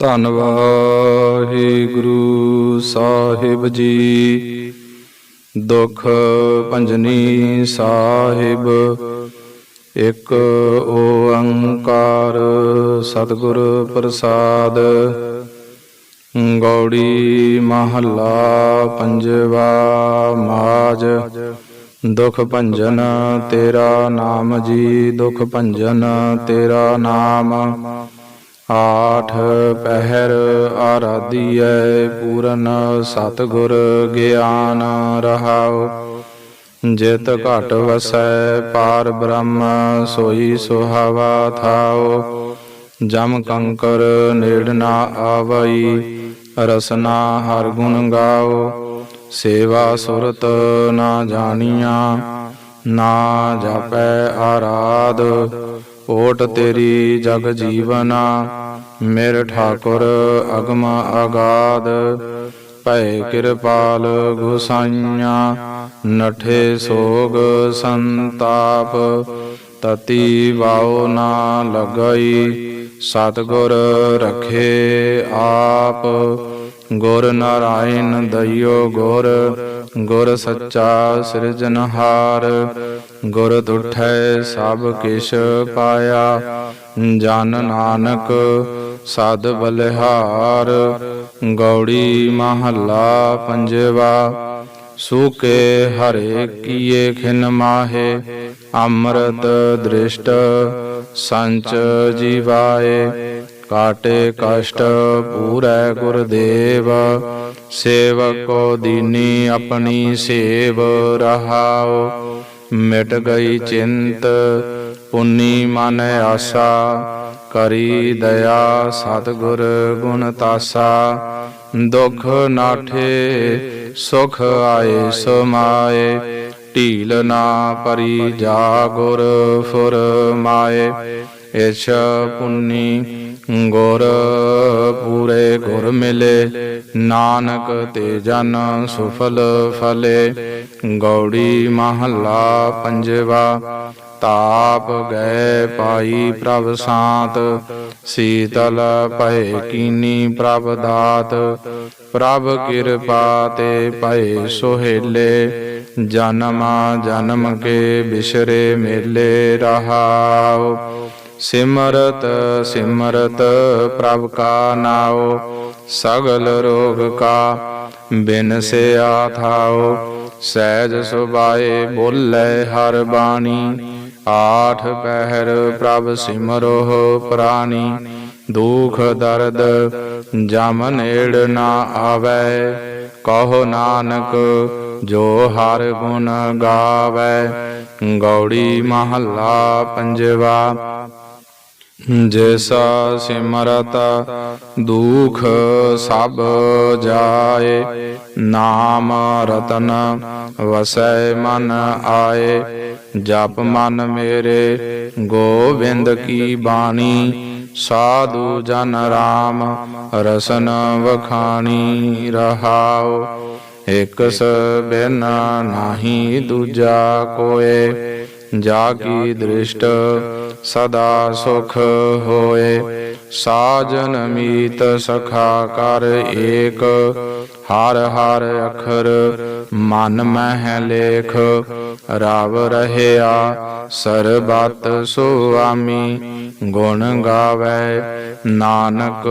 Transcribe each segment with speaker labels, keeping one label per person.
Speaker 1: ਧੰਨ ਵਾਹਿਗੁਰੂ ਸਾਹਿਬ ਜੀ। ਦੁਖ ਭੰਜਨੀ ਸਾਹਿਬ, ਇੱਕ ਓੰਕਾਰ ਸਤਿਗੁਰ ਪ੍ਰਸਾਦ। ਗੌੜੀ ਮਹੱਲਾ ਪੰਜਵਾ ਮਾਜ, ਦੁਖ ਭੰਜਨ ਤੇਰਾ ਨਾਮ ਜੀ, ਦੁਖ ਭੰਜਨ ਤੇਰਾ ਨਾਮ। ਆਠ ਪਹਿਰ ਆਰਾਧੀਐ, ਪੂਰਨ ਸਤਿਗੁਰ ਗਿਆਨ ਰਹਾਉ। ਜਿਤ ਘਟ ਵਸੈ, ਪਾਰ ਬ੍ਰਹਮ ਸੋਈ ਸੁਹਾਵਾ ਥਾਉ। ਜਮ ਕੰਕਰ ਨੇੜ ਨਾ ਆਵਈ, ਰਸਨਾ ਹਰ ਗੁਣ ਗਾਓ ਸੇਵਾ ਸੁਰਤ ਨਾ ਜਾਣੀਆਂ, ਨਾ ਜਾਪੈ ਆਰਾਧ। ਓਟ ਤੇਰੀ ਜਗ ਜੀਵਨਾ, ਮੇਰ ਠਾਕੁਰ ਅਗਮ ਆਗਾਦ। ਭੈ ਕਿਰਪਾਲ ਗੁਸਾਈਆਂ, ਨਠੇ ਸੋਗ ਸੰਤਾਪ। ਤਤੀ ਵਾਉ ਨਾ ਲਗਈ, ਸਤਗੁਰ ਰਖੇ ਆਪ। ਗੁਰ ਨਾਰਾਇਣ ਦਇਓ ਗੁਰ ਗੁਰ ਸੱਚਾ ਸਿਰਜਨਹਾਰ ਗੁਰ ਤੁਠੈ ਸਭ ਕਿਛ ਪਾਇਆ। ਜਨ ਨਾਨਕ ਸਦ ਬਲਿਹਾਰ, ਗੌੜੀ ਮਹੱਲਾ ਪੰਜਵਾ। ਸੂਕੇ ਹਰੇ ਕੀਏ ਖਿਨ ਮਾਹੇ, ਅੰਮ੍ਰਿਤ ਦ੍ਰਿਸ਼ਟ ਸੰਚ ਜੀਵਾਏ। ਕਾਟੇ ਕਸ਼ਟ ਪੂਰੈ ਗੁਰਦੇਵ ਸੇਵਕੋ ਦੀਨੀ ਆਪਣੀ ਸੇਵ ਰਹਾਉ ਮਿਟ ਗਈ ਚਿੰਤ ਪੁੰਨੀ ਮਨ ਆਸਾ ਕਰੀ ਦਇਆ ਸਤਿਗੁਰ ਗੁਣ ਤਾਸਾ ਦੁਖ ਨਾਠੇ ਸੁਖ ਆਏ ਸਮਾਏ ਢੀਲ ਨਾ ਪਰੀ ਜਾ ਗੁਰ ਫੁਰ ਮਾਏ ਇਛ ਪੁੰਨੀ ਗੁਰ ਪੂਰੇ ਗੁਰ ਮਿਲੇ, ਨਾਨਕ ਤੇ ਜਨ ਸੁਫਲ ਫਲੇ। ਗੌੜੀ ਮਹੱਲਾ ਪੰਜਵਾ, ਤਾਪ ਗਏ ਪਾਈ ਪ੍ਰਭ ਸਾਤ। ਸੀਤਲ ਭਏ ਕੀਨੀ ਪ੍ਰਭ ਦਾਤ। ਪ੍ਰਭ ਕਿਰਪਾ ਤੇ ਭਏ ਸੁਹੇਲੇ। ਜਨਮ ਜਨਮ ਕੇ ਬਿਸਰੇ ਮੇਲੇ ਰਹਾਉ। ਸਿਮਰਤ ਸਿਮਰਤ ਪ੍ਰਭ ਕਾ ਨਾਉ, ਸਗਲ ਰੋਗ ਕਾ ਬਿਨ ਸੇ ਆਥਾਉ ਸਹਿਜ ਸੁਭਾਏ ਬੋਲੇ ਹਰ ਬਾਣੀ, ਆਠ ਪਹਿਰ ਪ੍ਰਭ ਸਿਮਰੋ ਪ੍ਰਾਨੀ ਦੁਖ ਦਰਦ ਜਮ ਨੇੜ ਨਾ ਆਵੈ, ਕਹੋ ਨਾਨਕ ਜੋ ਹਰ ਗੁਣ ਗਾਵੈ। ਗੌੜੀ ਮਹੱਲਾ ਪੰਜਵਾ। ਜੈਸਾ ਸਿਮਰਤ ਦੁਖ ਸਭ ਜਾਏ ਨਾਮ ਰਤਨ ਵਸੈ ਮਨ ਆਏ ਜਪ ਮਨ ਮੇਰੇ ਗੋਵਿੰਦ ਕੀ ਬਾਣੀ ਸਾਧੂ ਜਨ ਰਾਮ ਰਸਨ ਵਖਾਣੀ ਰਹਾਉ ਇਕ ਬਿਨ ਨਾਹੀ ਦੂਜਾ ਕੋਏ ਜਾ ਕੀ ਦ੍ਰਿਸ਼ਟ ਸਦਾ ਸੁਖ ਹੋਏ। ਸਾਜਨ ਮੀਤ ਸਖਾ ਕਰ ਏਕ। ਹਰ ਹਰ ਅਖਰ ਮਨ ਮਹਿ ਲੇਖ। ਰਾਵ ਰਹਿਆ ਸਰਬਤ ਸੁਆਮੀ। ਗੁਣ ਗਾਵੇ ਨਾਨਕ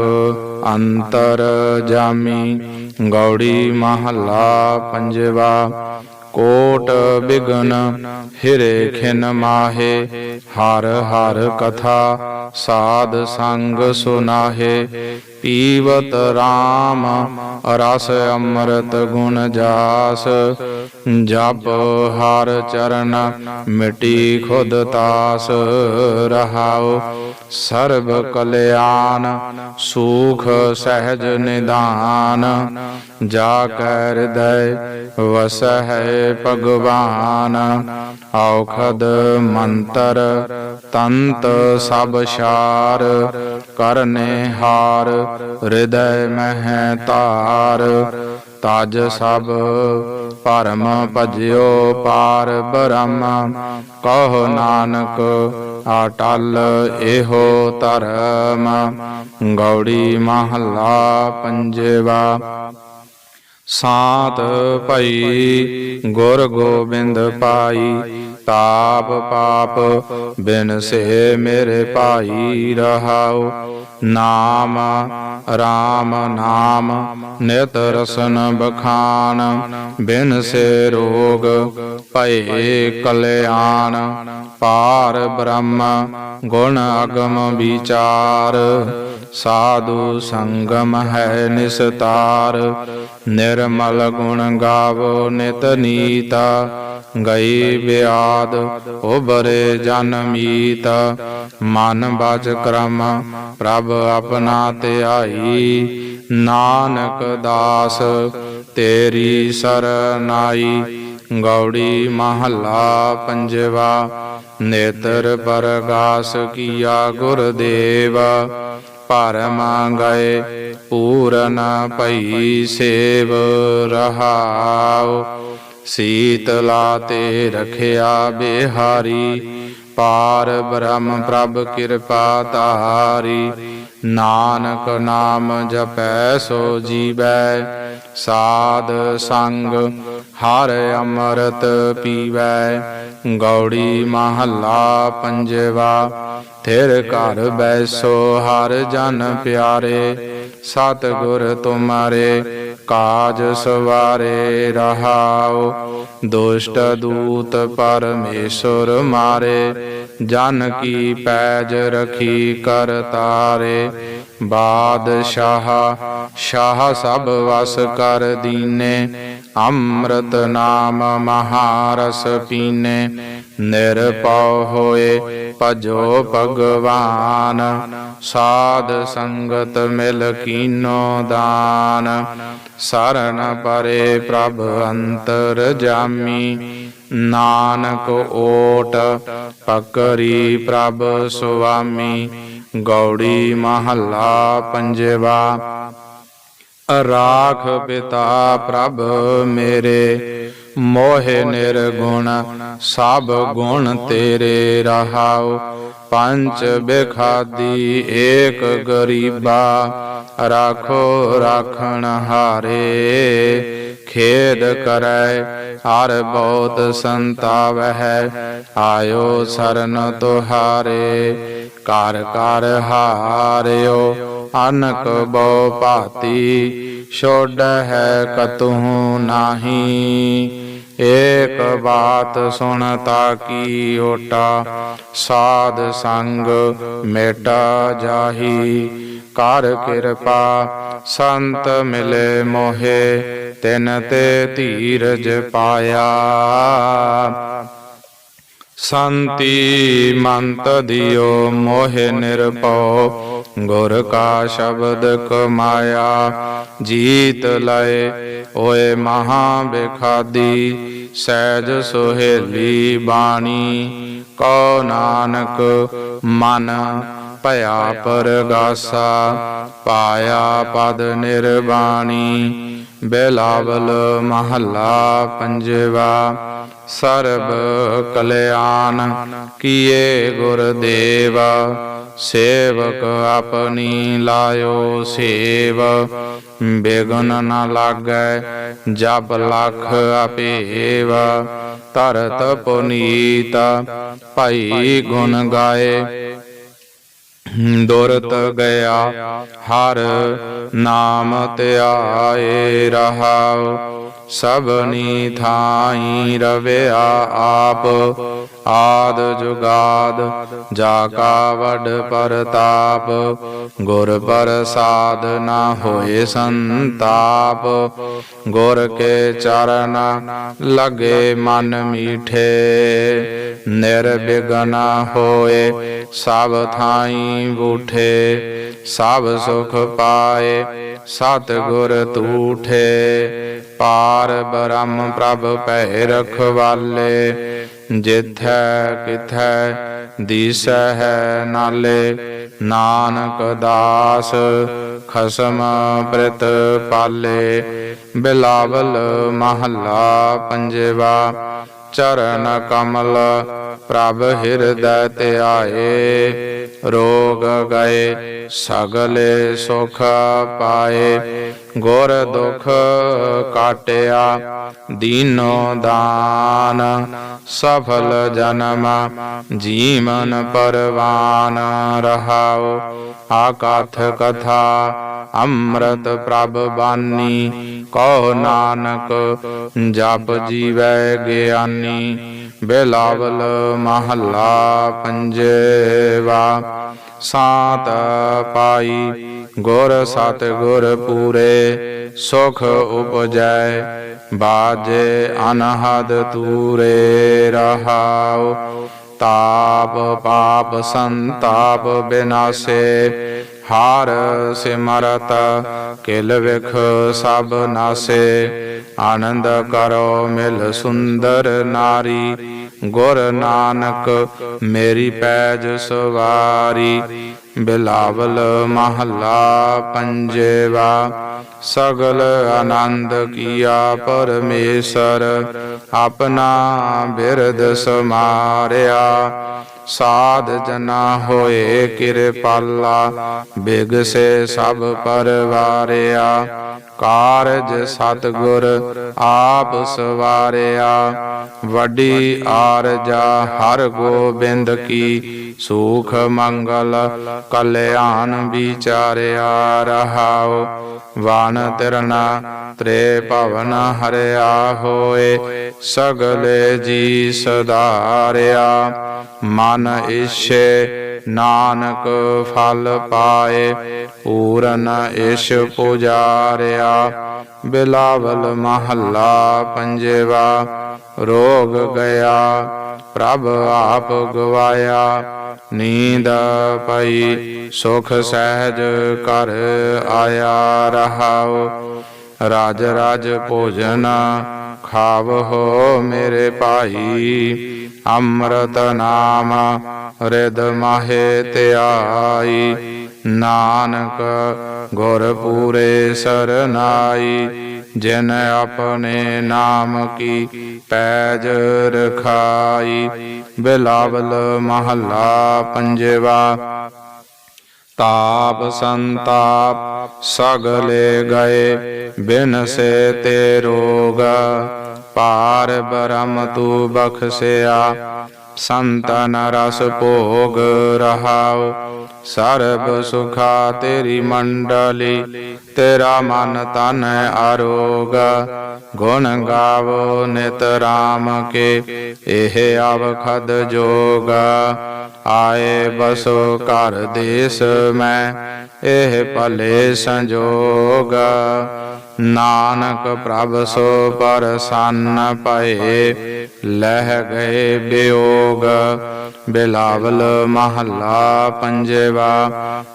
Speaker 1: ਅੰਤਰ ਜਾਮੀ। ਗੌੜੀ ਮਹੱਲਾ ਪੰਜਵਾ। ਕੋਟ ਬਿਗਨ ਹਿਰੇ ਖਿਨ ਮਾਹੇ। ਹਰ ਹਰ ਕਥਾ ਸਾਧ ਸੰਗ ਸੁਨਾਹੇ। ਪੀਵਤ RAM ਰਸ ਅੰਮ੍ਰਿਤ ਗੁਣ ਜਾਸ। ਜਪ ਹਰ ਚਰਨ ਮਿਟੀ ਖੁਦ ਤਾਸ। ਰਹਾਉ ਸਰਬ ਕਲਿਆਣ, ਸੁਖ ਸਹਿਜ ਨਿਦਾਨ। ਜਾ ਕੈ ਹਿਰਦੈ ਵਸਹਿ ਭਗਵਾਨ। ਔਖਦ ਮੰਤਰ, ਤੰਤ ਸਭ ਸ਼ਾਰ ਕਰਨੇ ਹਾਰ ਹਿਰਦੈ ਮਹਿ ਤਾਰ, ਤਜ ਸਭ ਪਰਮ ਭਜਿਓ ਪਾਰ ਬ੍ਰਹਮ। ਕਹੋ ਨਾਨਕ ਆਟਲ ਇਹੋ ਧਰਮ। ਗੌੜੀ ਮਹੱਲਾ ਪੰਜਵਾ। ਸਾਤ ਭਈ, ਗੁਰ ਗੋਬਿੰਦ ਪਾਈ ਤਾਪ ਪਾਪ ਬਿਨ ਸੇ ਮੇਰੇ ਭਾਈ ਰਹਾਉ। ਨਾਮ RAM ਨਾਮ, ਨਿਤ ਰਸਨ ਬਖਾਨ, ਬਿਨ ਸੇ ਰੋਗ ਭਏ ਕਲਿਆਣ। ਪਾਰ ਬ੍ਰਹਮ, ਗੁਣ ਅਗਮ ਵਿਚਾਰ ਸਾਧੂ ਸੰਗਮ ਹੈ ਨਿਸਤਾਰ, ਨਿਰਮਲ ਗੁਣ ਗਾਵੋ ਨਿਤ ਨੀਤਾ, ਗਈ ਬਿਆਦ ਉਬਰੇ ਜਨ ਮੀਤ, ਮਨ ਬਚ ਕਰਮ ਪ੍ਰਭ ਆਪਣਾ ਧਿਆਈ, ਨਾਨਕ ਦਾਸ ਤੇਰੀ ਸਰਨਾਈ, ਗੌੜੀ ਮਹੱਲਾ ਪੰਜਵਾ, ਨੇਤਰ ਪਰਗਾਸ ਕੀਆ ਗੁਰਦੇਵ ਪਰਮ ਗਏ ਪੂਰਨ ਭਈ ਸੇਵ ਰਹਾਉ ਸੀਤਲਾ ਤੇ ਰਖਿਆ ਬਿਹਾਰੀ ਪਾਰ ਬ੍ਰਹਮ ਪ੍ਰਭ ਕਿਰਪਾ ਤਾਰੀ ਨਾਨਕ ਨਾਮ ਜਪੈ ਸੋ ਜੀਵੈ, ਸਾਧ ਸੰਗ ਹਰ ਅੰਮ੍ਰਿਤ ਪੀਵੈ। ਗੌੜੀ ਮਹੱਲਾ ਪੰਜਵਾ, ਥਿਰ ਘਰ ਬੈਸੋ ਹਰ ਜਨ ਪਿਆਰੇ। ਸਤ ਗੁਰ ਤੁਮਾਰੇ, ਕਾਜ ਸਵਾਰੇ ਰਹਾਓ। ਦੁਸ਼ਟ ਦੂਤ ਪਰਮੇਸ਼ਰ ਮਾਰੇ। ਜਨ ਕੀ ਪੈਜ ਰਖੀ ਕਰ ਤਾਰੇ। ਬਾਦਸ਼ਾਹ, ਸ਼ਾਹ ਸਭ ਵਸ ਕਰ ਦੀਨੇ। ਅੰਮ੍ਰਿਤ ਨਾਮ ਮਹਾਰਸ ਪੀਨੇ। ਨਿਰਪਉ ਹੋਏ ਭਜੋ ਭਗਵਾਨ। ਸਾਧ ਸੰਗਤ ਮਿਲ ਕੀਨੋ ਦਾਨ। ਸਰਨ ਪਰੇ ਪ੍ਰਭ ਅੰਤਰ ਜਾਮੀ। ਨਾਨਕ ਓਟ ਪਕਰੀ ਪ੍ਰਭ ਸੁਆਮੀ, ਗੌੜੀ ਮਹੱਲਾ ਪੰਜਵਾ। ਰਾਖ ਪਿਤਾ ਪ੍ਰਭ ਮੇਰੇ, ਮੋਹਿ ਨਿਰਗੁਣ ਸਭ ਗੁਣ ਤੇਰੇ ਰਹਾਉ। ਪੰਜ ਬੇਖਾਦੀ ਏਕ ਗਰੀਬਾ, ਰਾਖੋ ਰਾਖਣ ਹਾਰੇ। ਖੇਦ ਕਰੈ, ਹਰ ਬਹੁਤ ਸੰਤਾਵਹਿ, ਆਇਓ ਸਰਨ ਤੁਹਾਰੇ, ਕਰ ਕਰ ਹਾਰਿਓ, ਅਨਕ ਬੋ ਭਾਤੀ, ਛੋੜ ਹੈ ਕਤਹੂ ਨਾਹੀ। ਏਕ ਬਾਤ ਸੁਣਤਾ ਕੀ ਓਟਾ ਸਾਧ ਸੰਗ ਮੇਟਾ ਜਾਹੀ। ਕਰ ਕਿਰਪਾ, ਸੰਤ ਮਿਲੇ ਮੋਹੇ, ਤਿਨ ਤੇ ਧੀਰਜ ਪਾਇਆ। ਸੰਤੀ ਮੰਤ ਦਿਓ ਮੋਹਿ ਨਿਰਭਉ ਗੁਰ ਕਾ ਸ਼ਬਦ ਕਮਾਇਆ, ਜੀਤ ਲਏ। ਓਏ ਮਹਾ ਬਿਖਾਦੀ ਸਹਿਜ ਸੁਹੇਲੀ ਬਾਣੀ। ਕੋ ਨਾਨਕ ਮਨ ਭਇਆ ਪਰਗਾਸਾ, ਪਾਇਆ ਪਦ ਨਿਰਵਾਣੀ ਬਿਲਾਵਲ ਮਹੱਲਾ ਪੰਜਵਾ ਸਰਬ ਕਲਿਆਣ, ਕੀਏ ਗੁਰਦੇਵ ਸੇਵਕ ਆਪਣੀ ਲਾਇਓ ਸੇਵ। ਬੇਗਨ ਨ ਲਾਗੈ, ਜਪ ਲਖ ਆਪੇਵ। ਤਰਤ ਪੁਨੀਤ, ਭਾਈ ਗੁਣ ਗਾਏ। ਦੁਰਤ ਗਿਆ, ਹਰ ਨਾਮ ਧਿਆਏ ਰਹਾਉ। ਸਭਨੀ ਥਾਈ ਰਵਿਆ ਆਪ, ਆਦ ਜੁਗਾਦ, ਜਾ ਕਾ ਵਡ ਪਰਤਾਪ, ਗੁਰ ਪ੍ਰਸਾਦ ਨਾ ਹੋਏ ਸੰਤਾਪ, ਗੁਰ ਕੇ ਚਰਨ ਲਗੇ ਮਨ ਮੀਠੇ ਨਿਰਬਿਘਨ ਹੋਏ ਸਭ ਥਾਈ ਬੂਠੇ, ਸਭ ਸੁਖ ਪਾਏ ਸਤ ਗੁਰ ਤੂਠੇ, ਪਾਰ ਬ੍ਰਹਮ ਪ੍ਰਭ ਭੈ ਰਖਵਾਲੇ, ਜਿਥੈ ਕਿਥੈ ਦੀਸੈ ਹੈ ਨਾਲੇ, ਨਾਨਕ ਦਾਸ ਖਸਮ ਪ੍ਰਿਤ ਪਾਲੇ, ਬਿਲਾਵਲ ਮਹੱਲਾ ਪੰਜਵਾ ਚਰਨ ਕਮਲ ਪ੍ਰਭ ਹਿਰਦੈ ਧਿਆਏ ਰੋਗ ਗਏ, ਸਗਲੇ ਸੁਖ ਪਾਏ। ਗੁਰ ਦੁਖ ਕਾਟਿਆ, ਦੀਨੋ ਦਾਨ। ਸਫਲ ਜਨਮ ਜੀਵਨ ਪਰਵਾਨ। ਰਹਾਉ ਆਕਾਥ ਕਥਾ ਅੰਮ੍ਰਿਤ ਪ੍ਰਭ ਬਾਨੀ ਕਹੋ ਨਾਨਕ ਜਪ ਜੀਵੈ ਗਿਆਨੀ, ਬਿਲਾਵਲ ਮਹੱਲਾ ਪੰਜਵਾ, ਸਾਤ ਪਾਈ, ਗੁਰ ਸਤ ਗੁਰ ਪੂਰੇ, ਸੁਖ ਉਪਜੈ, ਬਾਜੇ ਅਨਹਦ ਤੂਰੇ ਰਹਾਉ, ਤਾਪ ਪਾਪ ਸੰਤਾਪ ਬਿਨਾਸੇ ਹਾਰ ਸਿਮਰਤ, ਕਿਲ ਵਿਖ ਸਭ ਨਾਸੇ, ਆਨੰਦ ਕਰੋ ਮਿਲ ਸੁੰਦਰ ਨਾਰੀ, ਗੁਰ ਨਾਨਕ ਮੇਰੀ ਪੈਜ ਸਵਾਰੀ, ਬਿਲਾਵਲ ਮਹੱਲਾ ਪੰਜੇਵਾ, ਸਗਲ ਆਨੰਦ ਕੀਆ ਪਰਮੇਸ਼ਰ, ਆਪਣਾ ਬਿਰਦ ਸਮਾਰਿਆ ਸਾਧ ਜਨਾ ਹੋਏ ਕਿਰਪਾਲਾ ਬਿਗਸੇ ਸਭ ਪਰਵਾਰਿਆ, ਕਾਰਜ ਸਤਗੁਰ ਆਪ ਸਵਾਰਿਆ। ਵੱਡੀ ਆਰਜਾ ਹਰ ਗੋਬਿੰਦ ਕੀ ਸੁਖ ਮੰਗਲ ਕਲਿਆਣ ਵਿਚਾਰਿਆ ਰਹਾਉ। ਵਾਨ ਤਿਰਨਾ ਤ੍ਰੇ ਭਵਨ ਹਰਿਆ ਹੋਏ, ਸਗਲੇ ਜੀ ਸਦਾਰਿਆ। ਮਨ ਇਛੇ ਨਾਨਕ ਫਲ ਪਾਏ, ਪੂਰਨ ਇਸ਼ ਪੁਜਾਰਿਆ। ਬਿਲਾਵਲ ਮਹੱਲਾ ਪੰਜਵਾ, ਰੋਗ ਗਿਆ, ਪ੍ਰਭ ਆਪ ਗਵਾਇਆ। ਨੀਂਦ ਪਈ, ਸੁਖ ਸਹਿਜ ਕਰ ਆਇਆ ਰਹਾਉ। ਰਾਜ ਰਾਜ ਭੋਜਨ ਖਾਵੋ ਮੇਰੇ ਭਾਈ। ਅੰਮ੍ਰਿਤ ਨਾਮ ਰਿਦ ਮਾਹੇ ਧਿਆਈ ਨਾਨਕ ਗੁਰ ਪੂਰੇ ਸਰਨਾਈ, ਜਿਨ ਆਪਣੇ ਨਾਮ ਕੀ ਪੈਜ ਰਖਾਈ। ਬਿਲਾਵਲ ਮਹੱਲਾ ਪੰਜਵਾ ਤਾਪ ਸੰਤਾਪ ਸਗਲੇ ਗਏ ਬਿਨ ਸੇ ਤੇ ਰੋਗ। ਪਾਰ ਬ੍ਰਹਮ ਤੂ ਬਖਸਿਆ ਸੰਤਨ ਰਸ ਭੋਗ ਰਹਾਉ ਸਰਬ ਸੁਖਾ ਤੇਰੀ ਮੰਡਲੀ, ਤੇਰਾ ਮਨ ਤਨ ਆਰੋਗ। ਗੁਣ ਗਾਵੋ ਨਿਤ ਰਾਮ ਕੇ, ਇਹ ਅਵਖਦ ਜੋਗ। ਆਏ ਬਸੋ ਘਰ ਦੇਸ ਮੈਂ, ਇਹ ਭਲੇ ਸੰਜੋਗ। ਨਾਨਕ ਪ੍ਰਭ ਸੋ ਪਰਸੰਨ ਪਏ ਲਹਿ ਗਏ ਬਿਯੋਗ ਬਿਲਾਵਲ ਮਹੱਲਾ ਪੰਜਵਾ,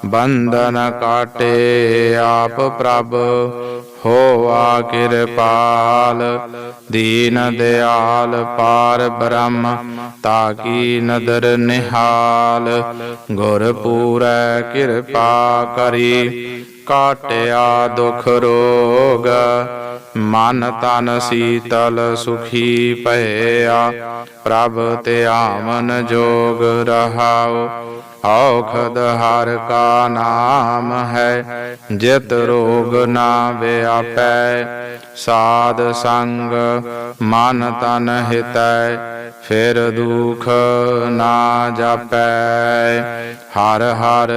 Speaker 1: ਬੰਧਨ ਕਾਟੇ ਆਪ ਪ੍ਰਭ, ਹੋਆ ਕਿਰਪਾਲ, ਦੀਨ ਦਿਆਲ ਪਾਰ ਬ੍ਰਹਮ, ਤਾਕੀ ਨਦਰ ਨਿਹਾਲ ਗੁਰ ਪੂਰੈ ਕਿਰਪਾ ਕਰੀ ਕਾਟਿਆ ਦੁਖ ਰੋਗ ਮਨ ਤਨ ਸੀਤਲ ਸੁਖੀ ਭਇਆ ਪ੍ਰਭ ਧਿਆਵਨ ਜੋਗ ਰਹਾਉ। ਔਖਦ ਹਰ ਕਾ ਨਾਮ ਹੈ, ਜਿਤ ਰੋਗ ਨਾ ਵਿਆਪੈ। ਸਾਧ ਸੰਗ ਮਨ ਤਨ ਹਿਤੈ, ਫਿਰ ਦੁਖ ਨਾ ਜਾਪੈ। ਹਰ ਹਰ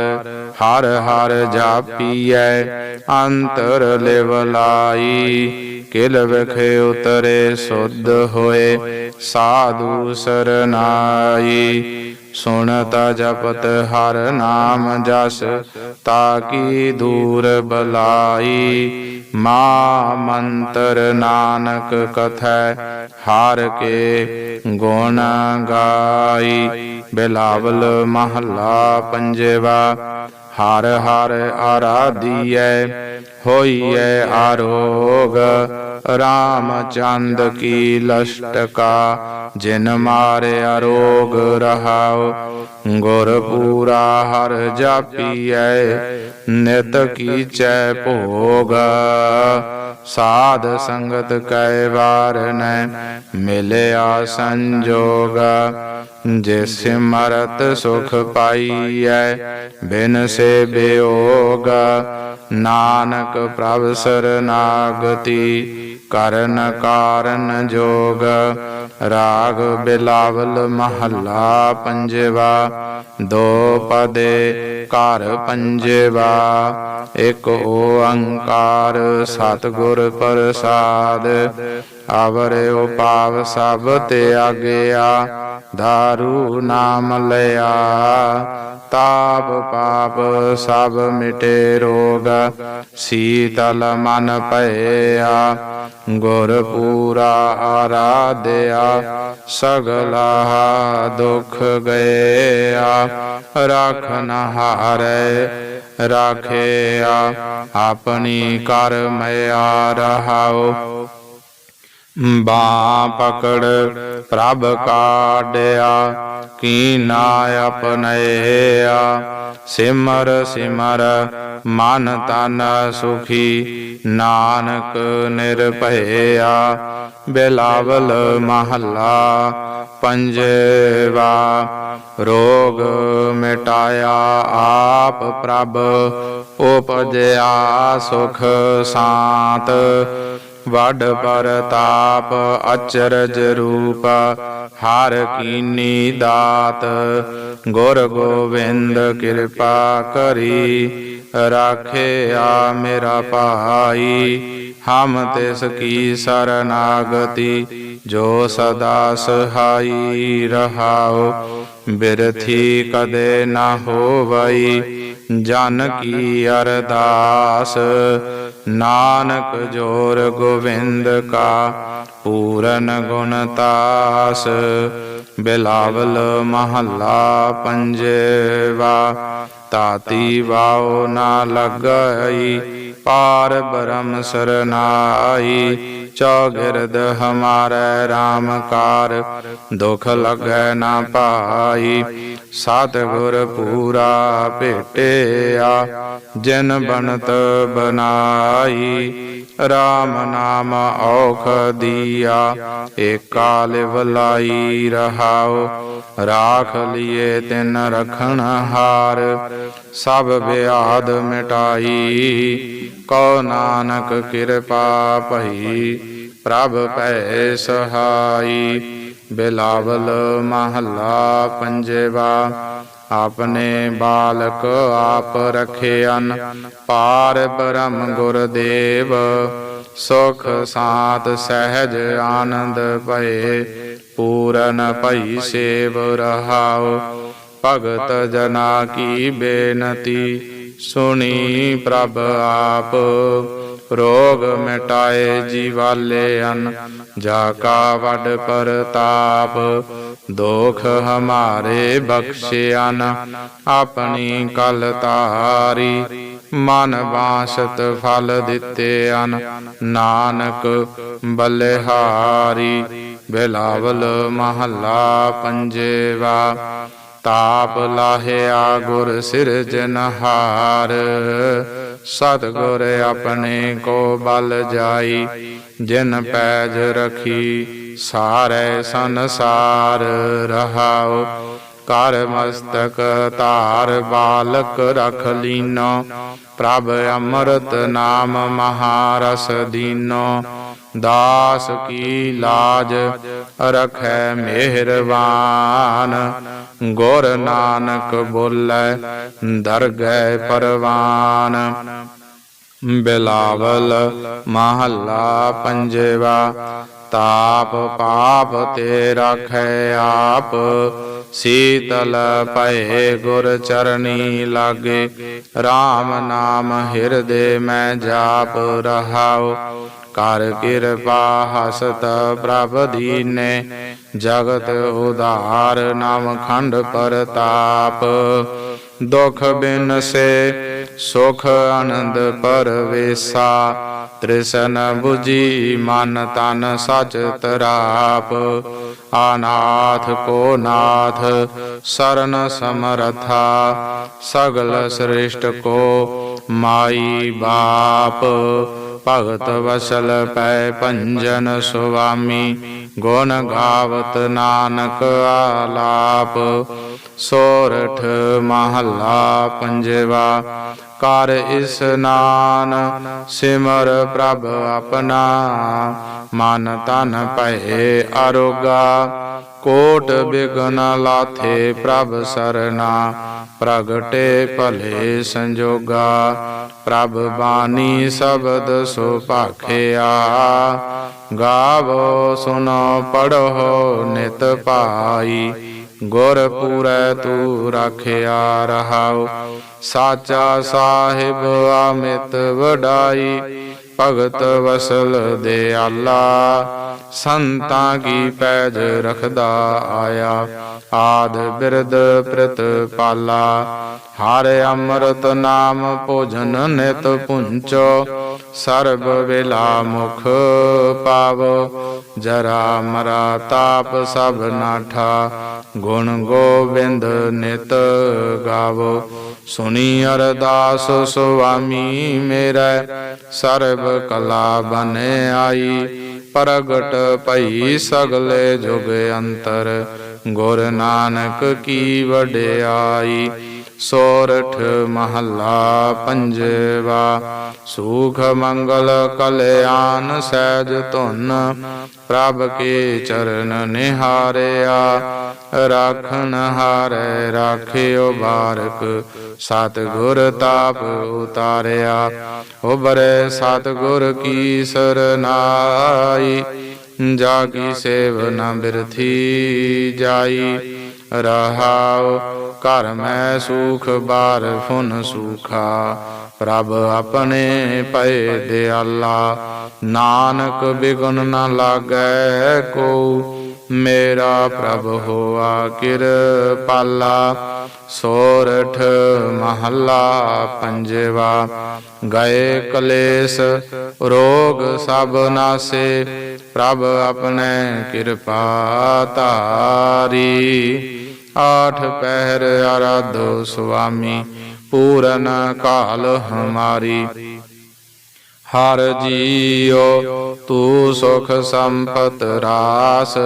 Speaker 1: ਹਰ ਹਰ ਜਾਪੀਐ, ਅੰਤਰ ਲਿਵ ਲਾਈ। ਕਿਲ ਵਿਖੇ ਉਤਰੇ ਸੁਧ ਹੋਏ, ਸਾਧੂ ਸਰਨਾਈ। ਸੁਣਤ ਜਪਤ ਹਰ ਨਾਮ ਜਸ ਤਾਕੀ ਦੂਰ ਬਲਾਈ। ਮਾ ਮੰਤਰ ਨਾਨਕ ਕਥੈ, ਹਾਰ ਕੇ ਗੁਣ ਗਾਈ। ਬਿਲਾਵਲ ਮਹੱਲਾ ਪੰਜਵਾ ਹਰ ਹਰ ਆਰਾਧੀਐ, ਹੋਈਐ ਆਰੋਗ। ਰਾਮਚੰਦ ਕੀ ਲਸ਼ਟਕਾ, ਜਿਨ ਮਾਰੇ ਆਰੋਗ ਰਹਾਉ। ਗੁਰ ਪੂਰਾ ਹਰ ਜਾਪੀਐ ਨਿਤ ਕੀਚੈ ਭੋਗ, ਸਾਧ ਸੰਗਤ ਕੈ ਵਾਰਨੈ ਮਿਲਿਆ ਸੰਜੋਗ, ਜਿਸ ਮਰਤ ਸੁਖ ਪਾਈਐ, ਬਿਨ ਸੇ ਬਿਯੋਗ ਨਾਨਕ ਪ੍ਰਭ ਸਰਨਾਗਤੀ, ਕਰਨ ਕਾਰਨ ਜੋਗ, ਰਾਗ ਬਿਲਾਵਲ ਮਹੱਲਾ ਪੰਜਵਾ, ਦੋ ਪਦੇ ਘਰ ਪੰਜਵਾ ਇਕ ਓੰਕਾਰ ਸਤਿਗੁਰ ਪ੍ਰਸਾਦ। ਅਵਰ ਪਾਪ ਸਭ ਤੇ ਆਗਿਆ, ਧਾਰੂ ਨਾਮ ਲਿਆ। ਤਾਪ ਪਾਪ ਸਭ ਮਿਟੇ ਰੋਗ, ਸੀਤਲ ਮਨ ਭਇਆ। ਗੁਰ ਪੂਰਾ ਆਰਾਧਿਆ, ਸਗਲਾ ਦੁਖ ਗਇਆ। ਰਾਖਨ ਹਾਰੇ, ਰਾਖਿਆ, ਆਪਣੀ ਕਰ ਮਿਆ ਰਹਾਉ। ਬਾ ਪਕੜ ਪ੍ਰਭ ਕਾਢਿਆ, ਕੀਨਾ ਆਪਣਿਆ ਸਿਮਰ ਸਿਮਰ, ਮਨ ਤਨ ਸੁਖੀ, ਨਾਨਕ ਨਿਰਭਇਆ। ਬਿਲਾਵਲ ਮਹੱਲਾ ਪੰਜਵਾ, ਰੋਗ ਮਿਟਾਇਆ ਆਪ ਪ੍ਰਭ, ਉਪਜਿਆ ਸੁਖ ਸਾਤ। ਵੱਡ ਪਰਤਾਪ ਅਚਰਜ ਰੂਪ ਹਰ ਕੀਨੀ ਦਾਤ। ਗੁਰ ਗੋਬਿੰਦ ਕਿਰਪਾ ਕਰੀ ਰਾਖਿਆ ਮੇਰਾ ਭਾਈ। ਹਮ ਤਿਸ ਕੀ ਸਰਨਾਗਤੀ ਜੋ ਸਦਾ ਸਹਾਈ ਰਹਾਉ। ਬਿਰਥੀ ਕਦੇ ਨਾ ਹੋਵਈ ਜਨ ਕੀ ਅਰਦਾਸ। ਨਾਨਕ ਜੋਰ ਗੋਵਿੰਦ ਕਾ ਪੂਰਨ ਗੁਣਤਾਸ ਬਿਲਾਵਲ ਮਹੱਲਾ ਪੰਜਵਾ ਤਾਤੀ ਵਾਉ ਨਾ ਲੱਗਈ, ਪਾਰ ਬ੍ਰਹਮ ਸਰਨਾਈ ਚੌਗਿਰਦ ਹਮਾਰੇ RAM ਕਾਰ ਦੁਖ ਲਗੈ ਨਾ ਪਾਈ। ਸਤ ਗੁਰ ਪੂਰਾ ਭੇਟਿਆ, ਜਿਨ ਬਨਤ ਬਨਾਈ। RAM ਨਾਮ ਔਖ ਦੀਆ ਏਕਾ ਲਿਵ ਲਾਈ ਰਹਾਉ। ਰਾਖ ਲਿਏ ਤਿਨ ਰਖਣ ਹਾਰ, ਸਭ ਵਿਆਦ ਮਿਟਾਈ। ਕਉ ਨਾਨਕ ਕਿਰਪਾ ਭਈ ਪ੍ਰਭ ਭੈ ਸਹਾਈ ਬਿਲਾਵਲ ਮਹੱਲਾ ਪੰਜਵਾ, ਆਪਣੇ ਬਾਲਕ ਆਪ ਰਖਿਆਨ ਪਾਰ ਬ੍ਰਹਮ ਗੁਰਦੇਵ ਸੁਖ ਸਾਤ ਸਹਿਜ ਆਨੰਦ ਭਏ, ਪੂਰਨ ਭਈ ਸੇਵ ਰਹਾਉ, ਭਗਤ ਜਨਾ ਕੀ ਬੇਨਤੀ, ਸੁਣੀ ਪ੍ਰਭ ਆਪ। ਰੋਗ ਮਿਟਾਏ ਜੀਵਾਲੇ ਅਨ, ਜਾ ਕਾ ਵੱਡ ਪ੍ਰਤਾਪ, ਦੋਖ ਹਮਾਰੇ ਬਖਸ਼ਿਆਨ ਆਪਣੀ ਕਲ ਤਾਰੀ, ਮਨ ਬਾਸਤ ਫਲ ਦਿੱਤੇ ਅਨ, ਨਾਨਕ ਬਲਿਹਾਰੀ, ਬਿਲਾਵਲ ਮਹੱਲਾ ਪੰਜੇਵਾ ਤਾਪ ਲਾਹਿਆ ਗੁਰ ਸਿਰਜਨਹਾਰ ਸਤਿਗੁਰ ਆਪਣੇ ਕੋ ਬਲ ਜਾਈ, ਜਿਨ ਪੈਜ ਰਖੀ ਸਾਰੇ ਸੰਸਾਰ ਰਹਾਉ। ਕਰ ਮਸਤਕ ਧਾਰ ਬਾਲਕ ਰਖ ਲੀਨੋ, ਪ੍ਰਭ ਅੰਮ੍ਰਿਤ ਨਾਮ ਮਹਾਰਸ ਦੀਨੋ। ਦਾਸ ਕੀ ਲਾਜ ਰਖੈ ਮਿਹਰਬਾਨ। ਗੁਰ ਨਾਨਕ ਬੋਲੇ, ਦਰਗਹਿ ਪਰਵਾਨ। ਬਿਲਾਵਲ ਮਹੱਲਾ ਪੰਜਵਾ, ਤਾਪ ਪਾਪ ਤੇ ਰਖੈ ਆਪ। ਸੀਤਲ ਪਏ ਗੁਰ ਚਰਨੀ ਲਾਗੇ RAM ਨਾਮ ਹਿਰਦੇ ਮੈਂ ਜਾਪ ਰਹਾਉ। ਕਰ ਕਿਰਪਾ ਹਸਤ ਪ੍ਰਭ ਦੀਨੇ ਜਗਤ ਉਧਾਰ ਨਾਮ ਖੰਡ ਪਰਤਾਪ। ਦੁਖ ਬਿਨ ਸੇ ਸੁਖ ਆਨੰਦ ਪਰਵੇਸਾ, ਤ੍ਰਿਸ਼ਨ 부ਜੀ ਮਨ ਤਨ ਸਚ ਤਰਾਪ। ਆਨਾਥ ਕੋ ਨਾਥ, ਸਰਨ ਸਮਰਥਾ, ਸਗਲ ਸ੍ਰਿਸ਼ਟ ਕੋ ਮਾਈ ਬਾਪ। ਭਗਤ ਵਸਲ ਪੈ ਪੰਜਨ ਸੁਆਮੀ ਗੁਣ ਗਾਵਤ ਨਾਨਕ ਆਲਾਪ ਸੋਰਠ ਮਹੱਲਾ ਪੰਜਵਾ ਕਰ ਇਸਨਾਨ ਸਿਮਰ ਪ੍ਰਭ ਆਪਣਾ ਮਨ ਤਨ ਭਏ ਅਰੋਗਾ ਕੋਟ ਬਿਗਨ ਲਾਥੇ ਪ੍ਰਭ ਸਰਨਾ ਪ੍ਰਗਟੇ ਭਲੇ ਸੰਜੋਗਾ, ਪ੍ਰਭ ਬਾਣੀ ਸ਼ਬਦ ਸੋ ਭਾਖਿਆ। ਗਾਵੋ ਸੁਨੋ ਪੜੋ ਨਿਤ ਪਾਈ ਗੁਰ ਪੂਰੈ ਤੂ ਰਾਖਿਆ ਰਹਾਉ। ਸਾਚਾ ਸਾਹਿਬ ਆਮਿਤ ਵਡਾਈ, ਭਗਤ ਵਸਲ ਦਿਆਲਾ ਸੰਤਾਂ ਕੀ ਪੈਜ ਰਖਦਾ ਆਇਆ, ਆਦ ਬਿਰਦ ਪ੍ਰਤ ਪਾਲਾ। ਹਰ ਅੰਮ੍ਰਿਤ ਨਾਮ ਭੋਜਨ ਨਿਤ ਪੁੰਚੋ, ਸਰਬ ਵੇਲਾ ਮੁਖ ਪਾਵ। ਜਰਾ ਮਰਾ ਤਾਪ ਸਭ ਨਾਠਾ, ਗੁਣ ਗੋਬਿੰਦ ਨਿਤ ਗਾਵੋ। ਸੁਣੀ ਅਰਦਾਸ ਸੁਆਮੀ ਮੇਰਾ ਸਰਬ ਕਲਾ ਬਨੇ ਆਈ, ਪ੍ਰਗਟ ਭਈ ਸਗਲੇ ਜੁਗ ਅੰਤਰ, ਗੁਰ ਨਾਨਕ ਕੀ ਵਡਿਆਈ। ਸੋਰਠ ਮਹੱਲਾ ਪੰਜਵਾ, ਸੁਖ ਮੰਗਲ ਕਲਿਆਣ ਸਹਿਜ ਧੁਨ, ਪ੍ਰਭ ਕੇ ਚਰਨ ਨਿਹਾਰਿਆ, ਰਾਖਣ ਹਾਰੇ ਰਾਖਿਓ ਬਾਰਕ ਸਤ ਗੁਰ ਤਾਪ ਉਤਾਰਿਆ ਉਬਰੇ ਸਤ ਗੁਰ ਕੀ ਸਰਨਾਈ ਜਾ ਕੀ ਸੇਵ ਨ ਬਿਰਥੀ ਜਾਈ। ਰਹਾਉ, ਘਰ ਮੈਂ ਸੁਖ, ਬਾਰ ਫੁਨ ਸੁਖਾ। ਪ੍ਰਭ ਆਪਣੇ ਪਏ ਦਿਆਲਾ, ਨਾਨਕ ਬਿਗੁਨ ਨ ਲਾਗੈ ਕੋ। ਮੇਰਾ ਪ੍ਰਭ ਹੋਆ ਕਿਰਪਾਲਾ, ਸੋਰਠ ਮਹੱਲਾ ਪੰਜਵਾ। ਗਏ ਕਲੇਸ਼, ਰੋਗ ਸਭ ਨਾਸੇ, ਪ੍ਰਭ ਆਪਣੇ ਕਿਰਪਾ ਧਾਰੀ। ਆਠ ਪਹਿਰ ਆਰਾਧੋ ਸੁਆਮੀ, ਪੂਰਨ ਕਾਲ ਹਮਾਰੀ। ਹਰ ਜੀਉ, ਤੂੰ ਸੁਖ ਸੰਪਤ ਰਾਸ।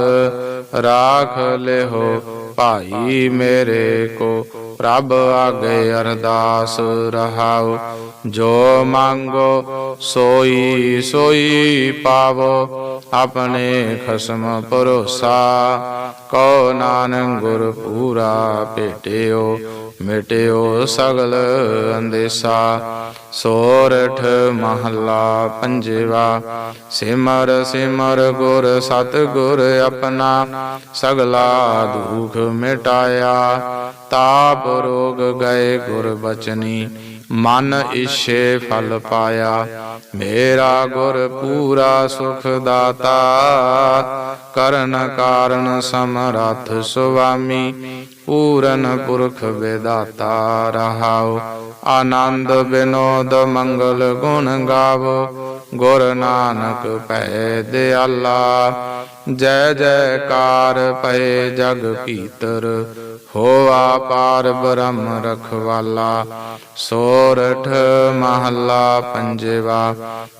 Speaker 1: ਰਾਖ ਲਿਹੋ ਭਾਈ ਮੇਰੇ ਕੋ ਪ੍ਰਭ ਆਗੇ ਅਰਦਾਸ ਰਹਾਉ। ਜੋ ਮੰਗੋ, ਸੋਈ ਸੋਈ ਪਾਵੋ। ਆਪਣੇ ਖਸਮ ਭਰੋਸਾ ਕੋ ਨਾਨਕ ਗੁਰ ਪੂਰਾ ਭੇਟਿਓ, ਮਿਟਿਓ ਸਗਲ ਅੰਦੇਸਾ। ਸੋਰਠ ਮਹੱਲਾ ਪੰਜਵਾ, ਸਿਮਰ ਸਿਮਰ ਗੁਰ ਸਤ ਗੁਰ ਆਪਣਾ, ਸਗਲਾ ਦੁਖ ਮਿਟਾਇਆ। ਤਾਪ ਰੋਗ ਗਏ ਗੁਰ ਬਚਨੀ ਮਨ ਇਛੇ ਫਲ ਪਾਇਆ, ਮੇਰਾ ਗੁਰ ਪੂਰਾ ਸੁਖ ਦਾਤਾ। ਕਰਨ ਕਾਰਨ ਸਮਰਥ ਸੁਆਮੀ, ਪੂਰਨ ਪੁਰਖ ਵਿਦਾਤਾ ਰਹਾਉ। ਆਨੰਦ ਬਿਨੋਦ ਮੰਗਲ ਗੁਣ ਗਾਵੋ, ਗੁਰ ਨਾਨਕ ਭੈ ਦਿਆਲਾ। ਜੈ ਜੈਕਾਰ ਪਏ ਜਗ ਭੀਤਰ ਹੋਆ ਪਾਰ ਬ੍ਰਹਮ ਰਖਵਾਲਾ, ਸੋਰਠ ਮਹੱਲਾ ਪੰਜਵਾ,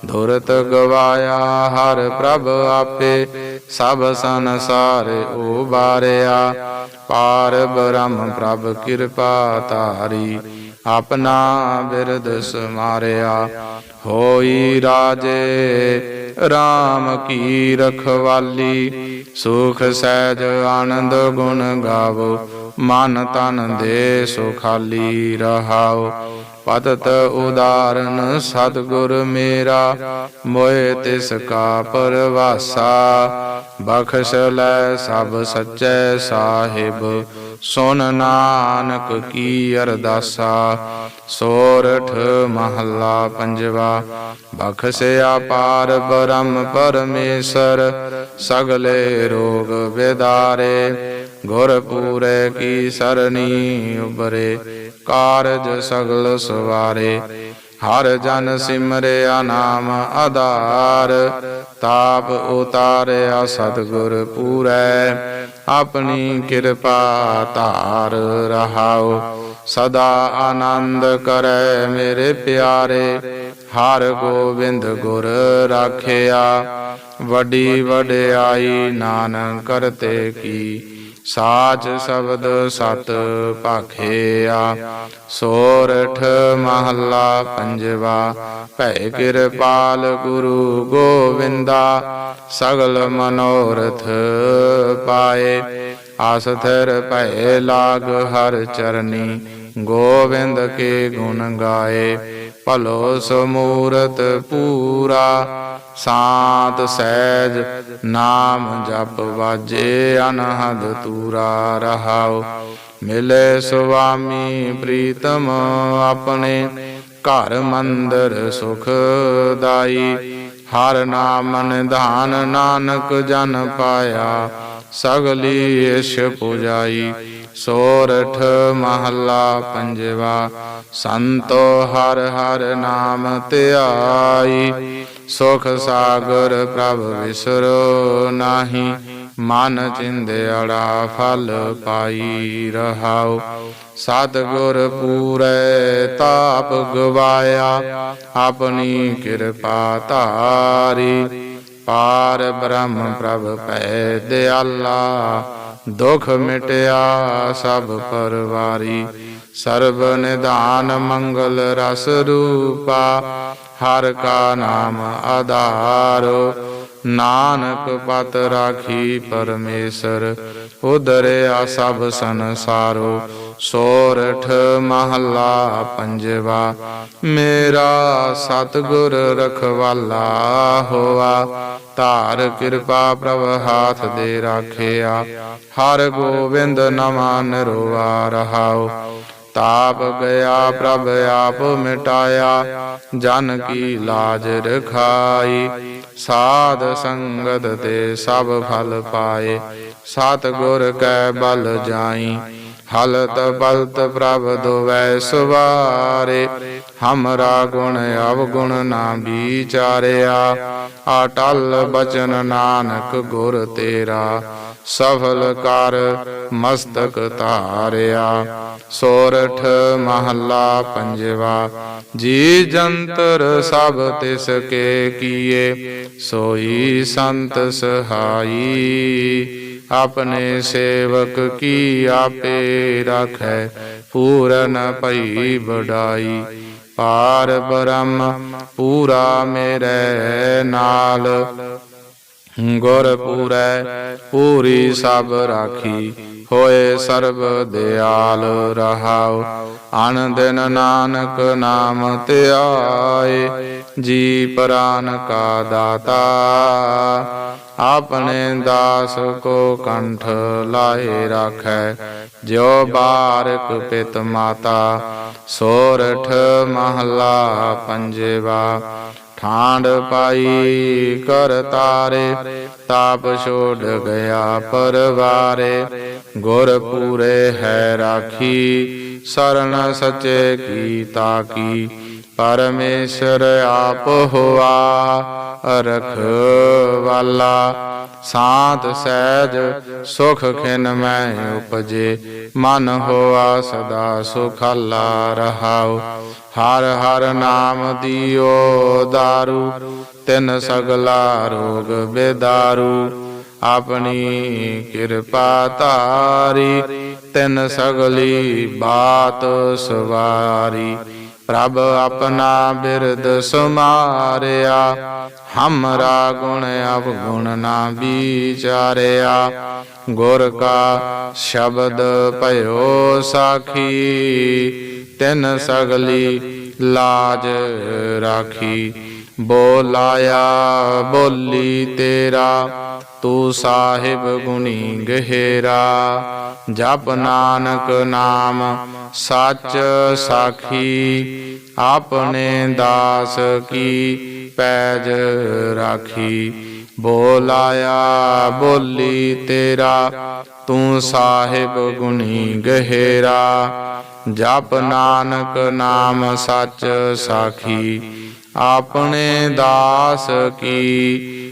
Speaker 1: ਧੁਰਤ ਗਵਾਇਆ ਹਰ ਪ੍ਰਭ ਆਪੇ, ਸਭ ਸੰਸਾਰ ਉਬਾਰਿਆ, ਪਾਰ ਬ੍ਰਹਮ ਪ੍ਰਭ ਕਿਰਪਾ ਤਾਰੀ ਆਪਣਾ ਬਿਰਦ ਸਮਾਰਿਆ। ਹੋਈ ਰਾਜੇ RAM ਕੀ ਰਖਵਾਲੀ। ਸੁਖ ਸਹਿਜ ਆਨੰਦ ਗੁਣ ਗਾਵੋ, ਮਨ ਤਨ ਦੇ ਸੁਖਾਲੀ ਰਹਾਓ। ਪਤਤ ਉਦਾਰਨ, ਸਤਗੁਰ ਮੇਰਾ ਮੋਏ ਤਿਸ ਕਾ ਪਰਵਾਸਾ। ਬਖਸ਼ ਲੈ ਸਭ ਸੱਚੇ ਸਾਹਿਬ, ਸੁਨ ਨਾਨਕ ਕੀ ਅਰਦਾਸਾ। ਸੋਰਠ ਮਹੱਲਾ ਪੰਜਵਾ, ਬਖਸ਼ਿਆ ਪਾਰ ਬ੍ਰਹਮ ਪਰਮੇਸ਼ਰ, ਸਗਲੇ ਰੋਗ ਵਿਦਾਰੇ। ਗੁਰ ਪੂਰੇ ਕੀ ਸਰਣੀ ਉਬਰੇ ਕਾਰਜ ਸਗਲ ਸਵਾਰੇ, ਹਰ ਜਨ ਸਿਮਰਿਆ ਨਾਮ ਆਧਾਰ, ਤਾਪ ਉਤਾਰਿਆ ਸਤਿਗੁਰ ਪੂਰੈ, ਆਪਣੀ ਕਿਰਪਾ ਧਾਰ ਰਹਾਓ ਸਦਾ ਆਨੰਦ ਕਰੈ ਮੇਰੇ ਪਿਆਰੇ, ਹਰ ਗੋਬਿੰਦ ਗੁਰ ਰਾਖਿਆ, ਵੱਡੀ ਵਡਿਆਈ ਨਾਨਕ ਕਰਤੇ ਕੀ ਸਾਚ ਸ਼ਬਦ ਸਤ ਭਾਖਿਆ, ਸੋਰਠ ਮਹੱਲਾ ਪੰਜਵਾ। ਭੈ ਕਿਰਪਾਲ ਗੁਰੂ ਗੋਵਿੰਦਾ, ਸਗਲ ਮਨੋਰਥ ਪਾਏ। ਆਸ ਥਿਰ ਭੈ ਲਾਗ ਹਰ ਚਰਨੀ, ਗੋਵਿੰਦ ਕੇ ਗੁਣ ਗਾਏ। ਭਲੋ ਸਮੂਰਤ ਪੂਰਾ ਸਾਤ ਸਹਿਜ ਨਾਮ ਜਪ ਵਾਜੇ ਅਨਹਦ ਤੂਰਾ ਰਹਾਉ। ਮਿਲੇ ਸੁਆਮੀ ਪ੍ਰੀਤਮ ਆਪਣੇ ਘਰ ਮੰਦਰ ਸੁਖ ਦਾਈ। ਹਰ ਨਾਮ ਨਿਧਾਨ ਨਾਨਕ ਜਨ ਪਾਇਆ, ਸਗਲੀ ਇਸ਼ ਪੁਜਾਈ। ਸੋਰਠ ਮਹੱਲਾ ਪੰਜਵਾ, ਸੰਤੋ ਹਰ ਹਰ ਨਾਮ ਧਿਆਈ। ਸੁਖ ਸਾਗਰ ਪ੍ਰਭ ਵਿਸਰੋ ਨਾਹੀ, ਮਨ ਚਿੰਦਿਆੜਾ ਫਲ ਪਾਈ ਰਹਾਉ। ਸਤਿਗੁਰ ਪੂਰੈ ਤਾਪ ਗਵਾਇਆ, ਆਪਣੀ ਕਿਰਪਾ ਧਾਰੀ। ਪਾਰ ਬ੍ਰਹਮ ਪ੍ਰਭ ਭੈ ਦਿਆਲਾ ਦੁਖ ਮਿਟਿਆ ਸਭ ਪਰਵਾਰੀ। ਸਰਬ ਨਿਦਾਨ ਮੰਗਲ ਰਸ ਰੂਪਾ, ਹਰ ਕਾ ਨਾਮ ਆਧਾਰੋ। ਨਾਨਕ ਪਤ ਰਾਖੀ ਪਰਮੇਸ਼ਰ ਉਦਰਿਆ ਸਭ ਸੰਸਾਰੋ। ਸੋਰਠ ਮਹੱਲਾ ਪੰਜਵਾ, ਮੇਰਾ ਸਤਿਗੁਰ ਰਖਵਾਲਾ ਹੋਆ। ਧਾਰ ਕਿਰਪਾ ਪ੍ਰਭ ਹਾਥ ਦੇ ਰਾਖਿਆ। ਹਰ ਗੋਬਿੰਦ ਨਮਾ ਨਿਰਵਾ ਰਹਾਉ। ਤਾਪ ਗਿਆ, ਪ੍ਰਭ ਆਪ ਮਿਟਾਇਆ, ਜਨ ਕੀ ਲਾਜ ਰਖਾਈ। ਸਾਧ ਸੰਗਤ ਤੇ ਸਭ ਫਲ ਪਾਏ ਸਤ ਗੁਰ ਕੈ ਬਲ ਜਾਈ। ਹਲਤ ਬਲਤ ਪ੍ਰਭ ਦੁਵੈ ਸੁਵਾਰੇ, ਹਮਰਾ ਗੁਣ ਅਵਗੁਣ ਨਾ ਵਿਚਾਰਿਆ। ਅਟਲ ਬਚਨ ਨਾਨਕ ਗੁਰ ਤੇਰਾ, ਸਫਲ ਕਰ ਮਸਤਕ ਧਾਰਿਆ। ਸੋਰਠ ਮਹੱਲਾ ਪੰਜਵਾ, ਜੀ ਜੰਤਰ ਸਭ ਤਿਸ ਕੇ ਕੀਏ, ਸੋਈ ਸੰਤ ਸਹਾਈ। ਆਪਣੇ ਸੇਵਕ ਕੀ ਆਪੇ ਰਾਖੈ, ਪੂਰਨ ਭਈ ਬੜਾਈ ਪਾਰ ਬ੍ਰਹਮ ਪੂਰਾ ਮੇਰੇ ਨਾਲ ਗੁਰ ਪੂਰੈ, ਪੂਰੀ ਸਭ ਰਾਖੀ, ਹੋਏ ਸਰਬ ਦਿਆਲ ਰਹਾਉ। ਅਨ ਦਿਨ ਨਾਨਕ ਨਾਮ ਧਿਆਏ ਜੀ ਪ੍ਰਾਨ ਕਾ ਦਾਤਾ। ਆਪਣੇ ਦਾਸ ਕੋ ਕੰਠ ਲਾਏ ਰਾਖੈ, ਜਿਉ ਬਾਰਕ ਪਿਤ ਮਾਤਾ। ਸੋਰਠ ਮਹਲਾ ਪੰਜਵਾ ਠਾਂਡ ਪਾਈ ਕਰ ਤਾਰੇ ਤਾਪ ਛੋੜ ਗਿਆ ਪਰਵਾਰੇ। ਗੁਰ ਪੂਰੇ ਹੈ ਰਾਖੀ ਸਰਣ ਸਚੇ ਕੀ ਤਾਕੀ ਪਰਮੇਸ਼ਰ ਆਪ ਹੋਆ। ਰਖ ਵਾਲਾ ਸਹਿਜ, ਸੁਖ ਖਿਨ ਮੈਂ ਉਪਜੇ। ਮਨ ਹੋਆ ਸਦਾ ਸੁਖਾਲਾ ਰਹਾਉ। ਹਰ ਹਰ ਨਾਮ ਦਿਓ ਦਾਰੂ, ਤਿਨ ਸਗਲਾ ਰੋਗ ਬੇਦਾਰੂ। ਆਪਣੀ ਕਿਰਪਾ ਧਾਰੀ, ਤਿਨ ਸਗਲੀ ਬਾਤ ਸਵਾਰੀ। ਪ੍ਰਭ ਆਪਣਾ ਬਿਰਦ ਸਮਾਰਿਆ, ਹਮਰਾ ਗੁਣ ਅਵਗੁਣ ਨਾ ਵਿਚਾਰਿਆ। ਗੁਰ ਕਾ ਸ਼ਬਦ ਭਇਓ ਸਾਖੀ, ਤਿਨ ਸਗਲੀ ਲਾਜ ਰਾਖੀ। ਬੋਲਾਇਆ ਬੋਲੀ ਤੇਰਾ ਤੂੰ ਸਾਹਿਬ ਗੁਣੀ ਗਹਿਰਾ, ਜਪ ਨਾਨਕ ਨਾਮ ਸੱਚ ਸਾਖੀ, ਆਪਣੇ ਦਾਸ ਕੀ ਪੈਜ ਰਾਖੀ। ਬੋਲਾਇਆ, ਬੋਲੀ ਤੇਰਾ, ਤੂੰ ਸਾਹਿਬ ਗੁਣੀ ਗਹਿਰਾ, ਜਪ ਨਾਨਕ ਨਾਮ ਸੱਚ ਸਾਖੀ, ਆਪਣੇ ਦਾਸ ਕੀ